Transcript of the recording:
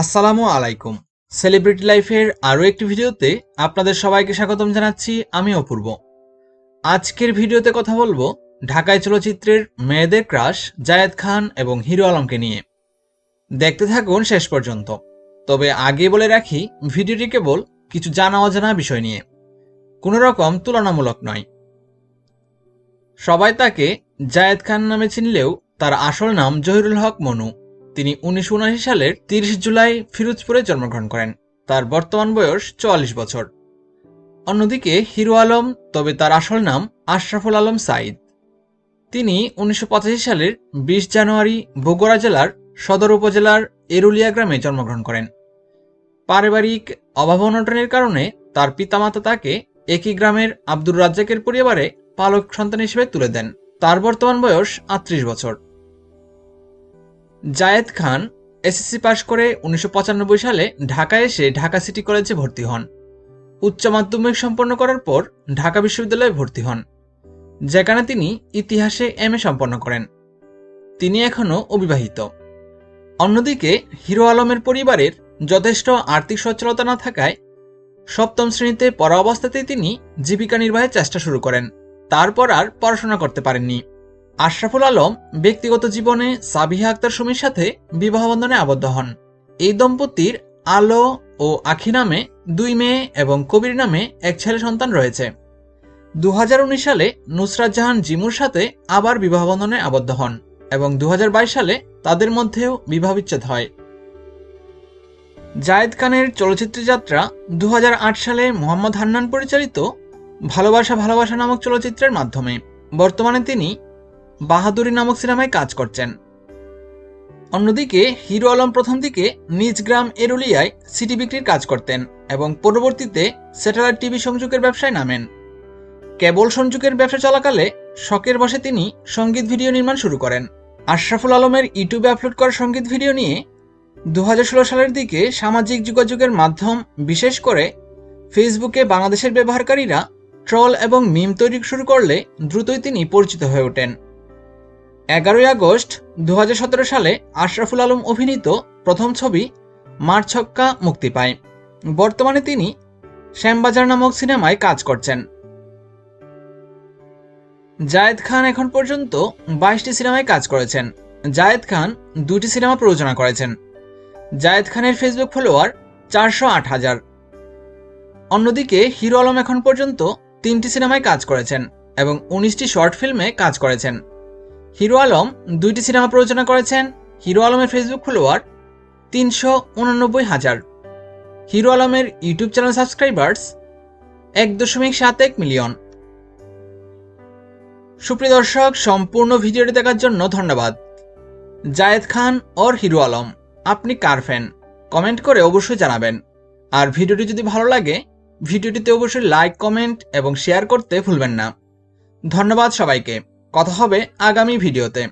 আসসালামু আলাইকুম। সেলিব্রিটি লাইফের আরও একটি ভিডিওতে আপনাদের সবাইকে স্বাগতম জানাচ্ছি আমি অপূর্ব। আজকের ভিডিওতে কথা বলব ঢাকায় চলচ্চিত্রের মেয়েদের ক্রাশ জায়েদ খান এবং হিরো আলমকে নিয়ে। দেখতে থাকুন শেষ পর্যন্ত। তবে আগে বলে রাখি, ভিডিওটি কেবল কিছু জানা অজানা বিষয় নিয়ে। কোনো রকম তুলনামূলক নয়। সবাই তাকে জায়েদ খান নামে চিনলেও তার আসল নাম জহিরুল হক মনু। তিনি উনিশশো উনআশি সালের তিরিশ জুলাই ফিরোজপুরে জন্মগ্রহণ করেন। তার বর্তমান বয়স চুয়াল্লিশ বছর। অন্যদিকে হিরো আলম, তবে তার আসল নাম আশরাফুল আলম সাইদ তিনি উনিশশো পঁচাশি সালের বিশ জানুয়ারি বগুড়া জেলার সদর উপজেলার এরুলিয়া গ্রামে জন্মগ্রহণ করেন। পারিবারিক অভাব অনটনের কারণে তার পিতামাতা তাকে একই গ্রামের আব্দুর রাজ্জাকের পরিবারে পালক সন্তান হিসেবে তুলে দেন। তার বর্তমান বয়স আটত্রিশ বছর। জায়েদ খান এসএসসি পাশ করে উনিশশো পঁচানব্বই সালে ঢাকায় এসে ঢাকা সিটি কলেজে ভর্তি হন। উচ্চ মাধ্যমিক সম্পন্ন করার পর ঢাকা বিশ্ববিদ্যালয়ে ভর্তি হন, যেখানে তিনি ইতিহাসে এম এ সম্পন্ন করেন। তিনি এখনও অবিবাহিত। অন্যদিকে হিরো আলমের পরিবারের যথেষ্ট আর্থিক সচ্ছলতা না থাকায় সপ্তম শ্রেণীতে পড়া অবস্থাতেই তিনি জীবিকা নির্বাহের চেষ্টা শুরু করেন। তারপর আর পড়াশোনা করতে পারেননি। আশরাফুল আলম ব্যক্তিগত জীবনে সাবিহা আক্তার সুমির সাথে বিবাহ বন্ধনে আবদ্ধ হন। এই দম্পতির আলো ও আখি নামে দুই মেয়ে এবং কবির নামে এক ছেলে সন্তান রয়েছে। দু হাজার উনিশ সালে নুসরাত জাহান জিমুর সাথে আবার বিবাহ বন্ধনে আবদ্ধ হন এবং দু হাজার বাইশ সালে তাদের মধ্যেও বিবাহ বিচ্ছেদ হয়। জায়েদ খানের চলচ্চিত্র যাত্রা দু হাজার আট সালে মোহাম্মদ হান্নান পরিচালিত ভালোবাসা ভালোবাসা নামক চলচ্চিত্রের মাধ্যমে। বর্তমানে তিনি বাহাদুরি নামক সিনেমায় কাজ করছেন। অন্যদিকে, হিরো আলম প্রথম দিকে নিজ গ্রাম এরুলিয়ায় সিটি বিক্রির কাজ করতেন এবং পরবর্তীতে স্যাটেলাইট টিভি সংযোগের ব্যবসায় নামেন। কেবল সংযোগের ব্যবসা চলাকালে শখের বসে তিনি সংগীত ভিডিও নির্মাণ শুরু করেন। আশরাফুল আলমের ইউটিউবে আপলোড করা সংগীত ভিডিও নিয়ে দু হাজার ষোলো সালের দিকে সামাজিক যোগাযোগের মাধ্যম, বিশেষ করে ফেসবুকে বাংলাদেশের ব্যবহারকারীরা ট্রল এবং মিম তৈরি শুরু করলে দ্রুতই তিনি পরিচিত হয়ে ওঠেন। এগারোই আগস্ট দু হাজার সতেরো সালে আশরাফুল আলম অভিনীত প্রথম ছবি মার ছক্কা মুক্তি পায়। বর্তমানে তিনি শ্যামবাজার নামক সিনেমায় কাজ করছেন। জায়েদ খান এখন পর্যন্ত বাইশটি সিনেমায় কাজ করেছেন। জায়েদ খান দুটি সিনেমা প্রযোজনা করেছেন। জায়েদ খানের ফেসবুক ফলোয়ার চারশো আট হাজার। অন্যদিকে হিরো আলম এখন পর্যন্ত তিনটি সিনেমায় কাজ করেছেন এবং উনিশটি শর্ট ফিল্মে কাজ করেছেন। হিরো আলম দুইটি সিনেমা প্রযোজনা করেছেন। হিরো আলমের ফেসবুক ফলোয়ার তিনশো উননব্বই হাজার। হিরো আলমের ইউটিউব চ্যানেল সাবস্ক্রাইবার্স এক দশমিক সাত এক মিলিয়ন। সুপ্রিয় দর্শক, সম্পূর্ণ ভিডিওটি দেখার জন্য ধন্যবাদ। Zayed Khan or Hero Alam. আপনি কার ফ্যান? কমেন্ট করে অবশ্যই জানাবেন। আর ভিডিওটি যদি ভালো লাগে, ভিডিওটিতে অবশ্যই লাইক, কমেন্ট এবং শেয়ার করতে ভুলবেন না। ধন্যবাদ সবাইকে। কথা হবে আগামী ভিডিওতে।